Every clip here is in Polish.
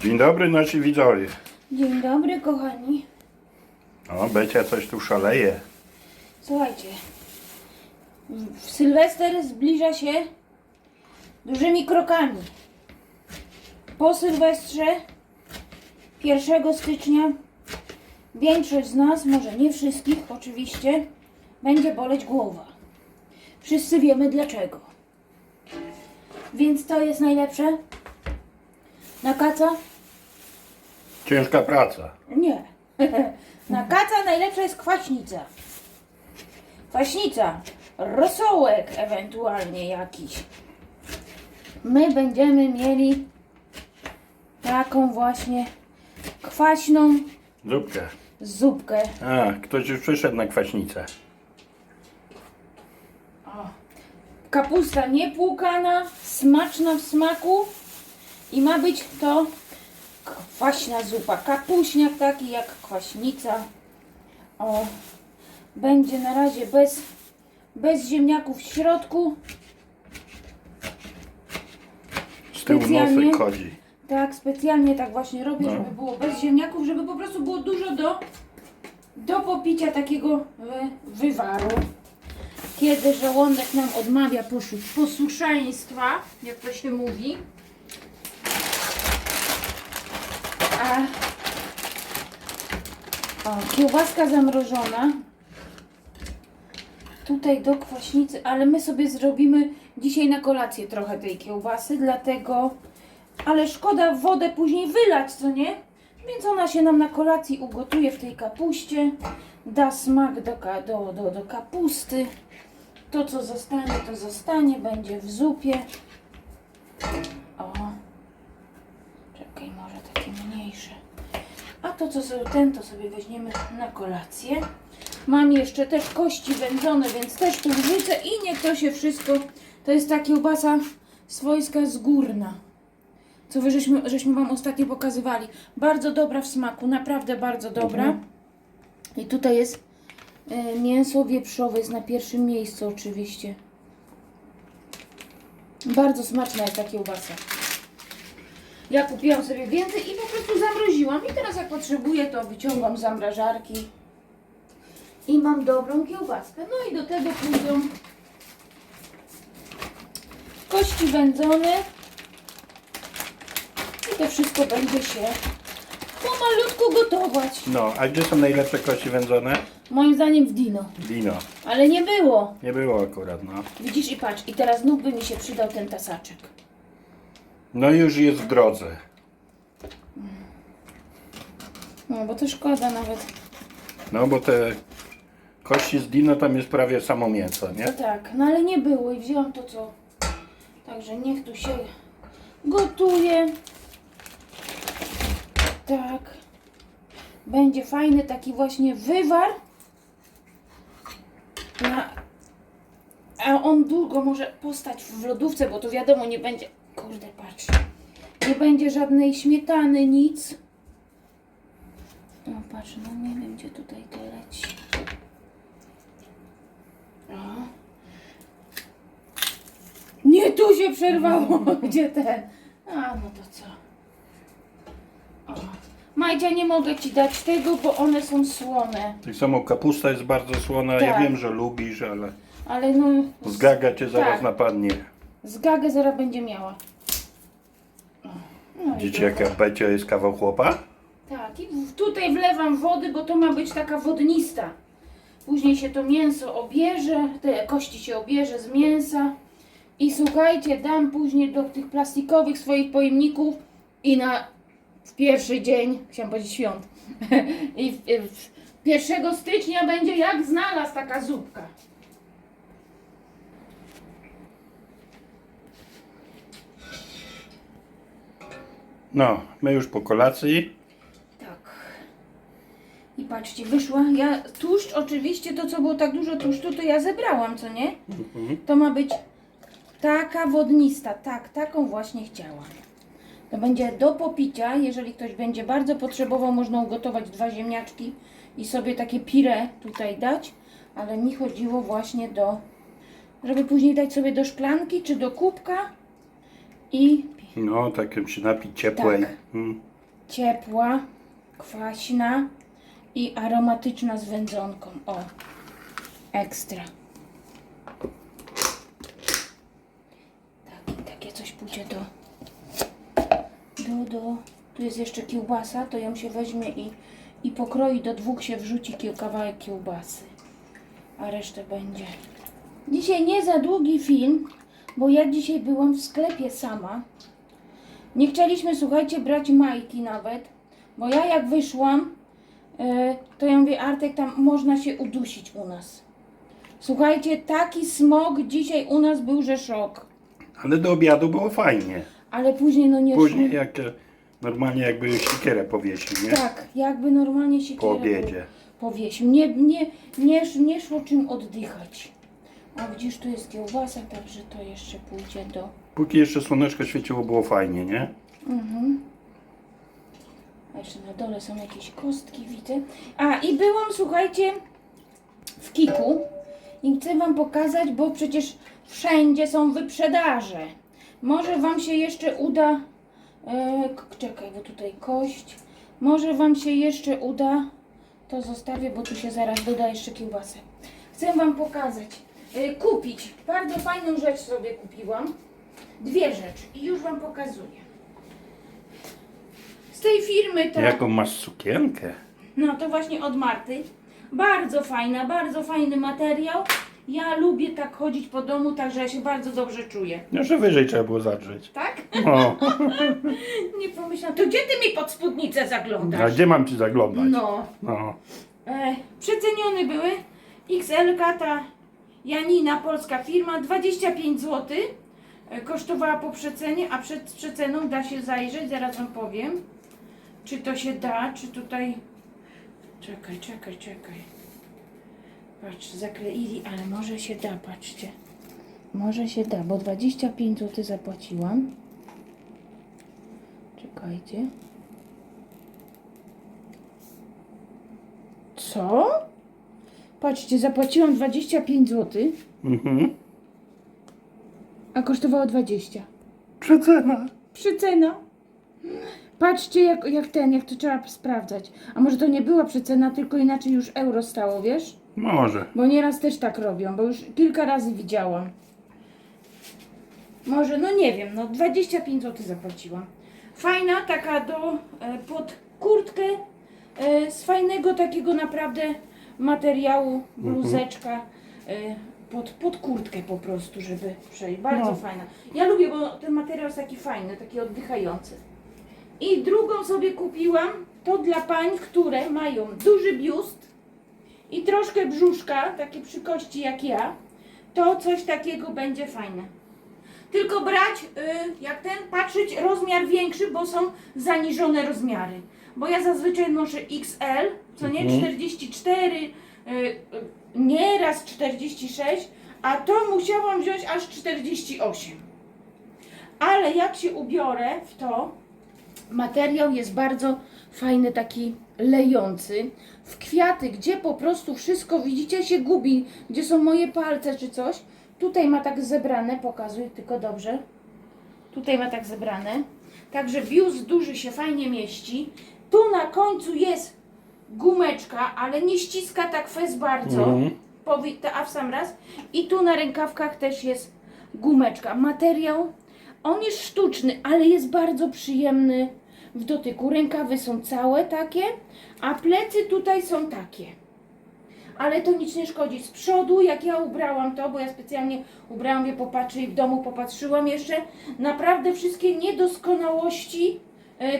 Dzień dobry nasi widzowie. Dzień dobry, kochani. O, Becia coś tu szaleje. Słuchajcie, w- Sylwester zbliża się dużymi krokami. Po Sylwestrze, 1 stycznia, większość z nas, może nie wszystkich oczywiście, będzie boleć głowa. Wszyscy wiemy dlaczego. Więc to jest najlepsze? Na kaca? Ciężka praca. Nie. Na kaca najlepsza jest kwaśnica. Kwaśnica, rosołek ewentualnie jakiś. My będziemy mieli taką właśnie kwaśną Zupkę. zupkę. A, ktoś już przyszedł na kwaśnicę. Kapusta niepłukana, smaczna w smaku i ma być to kwaśna zupa. Kapuśniak taki jak kwaśnica. O, będzie na razie bez, bez ziemniaków w środku. Z tyłu Specjalnie? nosek chodzi. Tak, specjalnie tak właśnie robię, No. żeby było bez ziemniaków, żeby po prostu było dużo do, do popicia takiego wy, wywaru. Kiedy żołądek nam odmawia posłuszeństwa, jak to się mówi. A o, kiełbaska zamrożona. Tutaj do kwaśnicy, ale my sobie zrobimy dzisiaj na kolację trochę tej kiełbasy, dlatego ale szkoda wodę później wylać, co nie? Więc ona się nam na kolacji ugotuje w tej kapuście, da smak do, do, do, do kapusty. To, co zostanie, to zostanie, będzie w zupie. Może takie mniejsze. A to, co sobie, ten, to sobie weźmiemy na kolację. Mam jeszcze też kości wędzone, więc też tu wrzucę i niech to się wszystko, to jest ta kiełbasa swojska z górna co wy żeśmy, żeśmy wam ostatnio pokazywali. Bardzo dobra w smaku, naprawdę bardzo dobra. I tutaj jest e, mięso wieprzowe, jest na pierwszym miejscu oczywiście. Bardzo smaczna jest ta kiełbasa. Ja kupiłam sobie więcej i po prostu zamroziłam. I teraz jak potrzebuję, to wyciągam z zamrażarki. I mam dobrą kiełbaskę. No i do tego pójdą kości wędzone. I to wszystko będzie się pomalutku gotować. No, a gdzie są najlepsze kości wędzone? Moim zdaniem w dino. Dino. Ale nie było. Nie było akurat, no. Widzisz i patrz. I teraz znów by mi się przydał ten tasaczek. No już jest w drodze. No bo to szkoda nawet. No bo te kości z dino tam jest prawie samo mięso, nie? No tak, no ale nie było i wziąłam to co. Także niech tu się gotuje. Tak. Będzie fajny taki właśnie wywar. Na... A on długo może postać w lodówce, bo to wiadomo nie będzie. Kurde. Nie będzie żadnej śmietany, nic. No patrz, no nie wiem gdzie tutaj to leci. O. Nie tu się przerwało, gdzie ten. A no to co? O. Majdzia, nie mogę ci dać tego, bo one są słone. Tak samo kapusta jest bardzo słona. Ja Tak. wiem, że lubisz, ale Ale no. zgaga cię zaraz Tak. napadnie. Z gagę zaraz będzie miała. No Widzicie jaka Becia jest kawał chłopa? Tak, i w- tutaj wlewam wody, bo to ma być taka wodnista. Później się to mięso obierze, te kości się obierze z mięsa. I słuchajcie, dam później do tych plastikowych swoich pojemników i na w pierwszy dzień, chciałam powiedzieć świąt, i w, w 1 stycznia będzie jak znalazł taka zupka. No, my już po kolacji. Tak. I patrzcie, wyszła. Ja tłuszcz oczywiście, to co było tak dużo tłuszczu, to ja zebrałam, co nie? To ma być taka wodnista. Tak, taką właśnie chciałam. To będzie do popicia. Jeżeli ktoś będzie bardzo potrzebował, można ugotować dwa ziemniaczki i sobie takie pire tutaj dać. Ale mi chodziło właśnie do, żeby później dać sobie do szklanki czy do kubka i No, takim się napić ciepłej. Tak. Mm. ciepła, kwaśna i aromatyczna z wędzonką. O, ekstra. Tak, takie coś pójdzie do, do, do. Tu jest jeszcze kiełbasa, to ją się weźmie i, i pokroi do dwóch się wrzuci kawałek kiełbasy. A resztę będzie. Dzisiaj nie za długi film, bo ja dzisiaj byłam w sklepie sama. Nie chcieliśmy, słuchajcie, brać majki nawet, bo ja jak wyszłam, e, to ja mówię, Artek, tam można się udusić u nas. Słuchajcie, taki smog dzisiaj u nas był, że szok. Ale do obiadu było fajnie. Ale później no nie Później szło. jak e, normalnie jakby sikierę powiesił, nie? Tak, jakby normalnie się Po obiedzie. powiesił. Nie, nie, nie, nie szło czym oddychać. A widzisz, tu jest kiełbasa, także to jeszcze pójdzie do... Póki jeszcze słoneczko świeciło, było fajnie, nie? Mhm. A jeszcze na dole są jakieś kostki, widzę. A i byłam, słuchajcie, w Kiku i chcę Wam pokazać, bo przecież wszędzie są wyprzedaże. Może Wam się jeszcze uda. E, czekaj, bo tutaj kość. Może Wam się jeszcze uda. To zostawię, bo tu się zaraz doda jeszcze kiełbasę. Chcę Wam pokazać. E, kupić. Bardzo fajną rzecz sobie kupiłam. Dwie rzeczy i już Wam pokazuję. Z tej firmy to. Jaką masz sukienkę? No to właśnie od Marty. Bardzo fajna, bardzo fajny materiał. Ja lubię tak chodzić po domu, także ja się bardzo dobrze czuję. No, że wyżej trzeba było zadrzeć. Tak? O, Nie pomyślałam. To gdzie ty mi pod spódnicę a zaglądasz? gdzie mam ci zaglądać? No. No. E, przecenione były. XL ta Janina, polska firma, 25 zł. E, kosztowała po przecenie, a przed przeceną da się zajrzeć, zaraz wam powiem. Czy to się da, czy tutaj... Czekaj, czekaj, czekaj. Patrz, zakleili, ale może się da, patrzcie. Może się da, bo 25 zł zapłaciłam. Czekajcie. Co? Patrzcie, zapłaciłam 25 zł, Mhm. a kosztowało 20. Przecena. Przycena. Patrzcie, jak, jak ten, jak to trzeba sprawdzać. A może to nie była przycena, tylko inaczej już euro stało, wiesz? Może. Bo nieraz też tak robią, bo już kilka razy widziałam. Może, no nie wiem, no 25 zł zapłaciłam. Fajna, taka do, e, pod kurtkę, e, z fajnego takiego naprawdę materiału, bluzeczka, e, pod, pod kurtkę po prostu, żeby przejść. Bardzo No. fajna. Ja lubię, bo ten materiał jest taki fajny, taki oddychający. I drugą sobie kupiłam, to dla pań, które mają duży biust, i troszkę brzuszka, takie przy kości jak ja, to coś takiego będzie fajne. Tylko brać, y, jak ten, patrzeć rozmiar większy, bo są zaniżone rozmiary. Bo ja zazwyczaj noszę XL, co nie, Mhm. 44, y, y, nieraz 46, a to musiałam wziąć aż 48. Ale jak się ubiorę w to, materiał jest bardzo fajny, taki lejący. W kwiaty, gdzie po prostu wszystko widzicie się gubi, gdzie są moje palce czy coś. Tutaj ma tak zebrane, pokazuj tylko dobrze. Tutaj ma tak zebrane. Także biust duży się fajnie mieści. Tu na końcu jest gumeczka, ale nie ściska tak fez bardzo. Mhm. Powi- to- a w sam raz. I tu na rękawkach też jest gumeczka. Materiał, on jest sztuczny, ale jest bardzo przyjemny w dotyku. Rękawy są całe takie, a plecy tutaj są takie. Ale to nic nie szkodzi. Z przodu, jak ja ubrałam to, bo ja specjalnie ubrałam je popatrzeć i w domu popatrzyłam jeszcze, naprawdę wszystkie niedoskonałości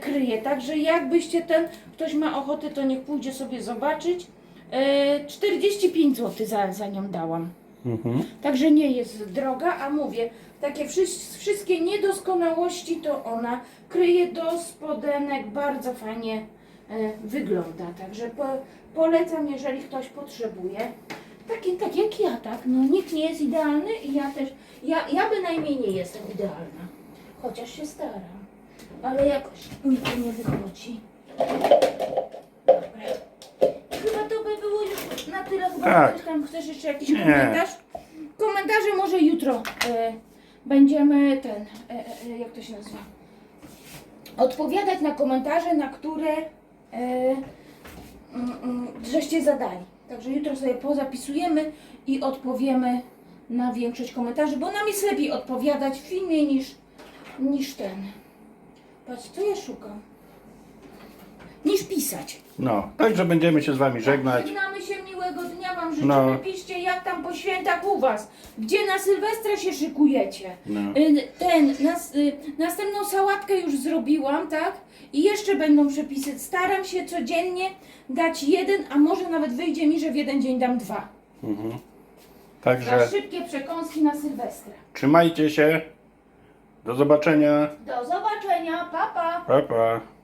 kryje. Także jakbyście ten, ktoś ma ochotę, to niech pójdzie sobie zobaczyć. E, 45 zł za, za nią dałam. Mhm. Także nie jest droga, a mówię, takie wszy- wszystkie niedoskonałości to ona kryje do spodenek, bardzo fajnie e, wygląda. Także po, polecam, jeżeli ktoś potrzebuje. Taki, tak jak ja, tak? No nikt nie jest idealny i ja też, ja, ja bynajmniej nie jestem idealna. Chociaż się staram. Ale jakoś mi to nie wychodzi. Dobra. Chyba to by było już na tyle. Chyba Tak. ktoś tam chcesz jeszcze jakiś Nie. komentarz? Komentarze może jutro e, będziemy ten, e, e, jak to się nazywa? odpowiadać na komentarze, na które e, mm, mm, żeście zadali. Także jutro sobie pozapisujemy i odpowiemy na większość komentarzy, bo nam jest lepiej odpowiadać w filmie niż, niż ten. Patrz, co ja szukam? Niż pisać. No, także będziemy się z Wami żegnać. Żegnamy się, miłego dnia Wam życzymy. No. Piszcie jak tam po świętach u Was. Gdzie na Sylwestra się szykujecie. No. Y, Ten, nas, y, następną sałatkę już zrobiłam, tak? I jeszcze będą przepisy. Staram się codziennie dać jeden, a może nawet wyjdzie mi, że w jeden dzień dam dwa. Mhm. Za Także szybkie przekąski na Sylwestra. trzymajcie się. Do zobaczenia. Do zobaczenia, pa pa! Pa, pa.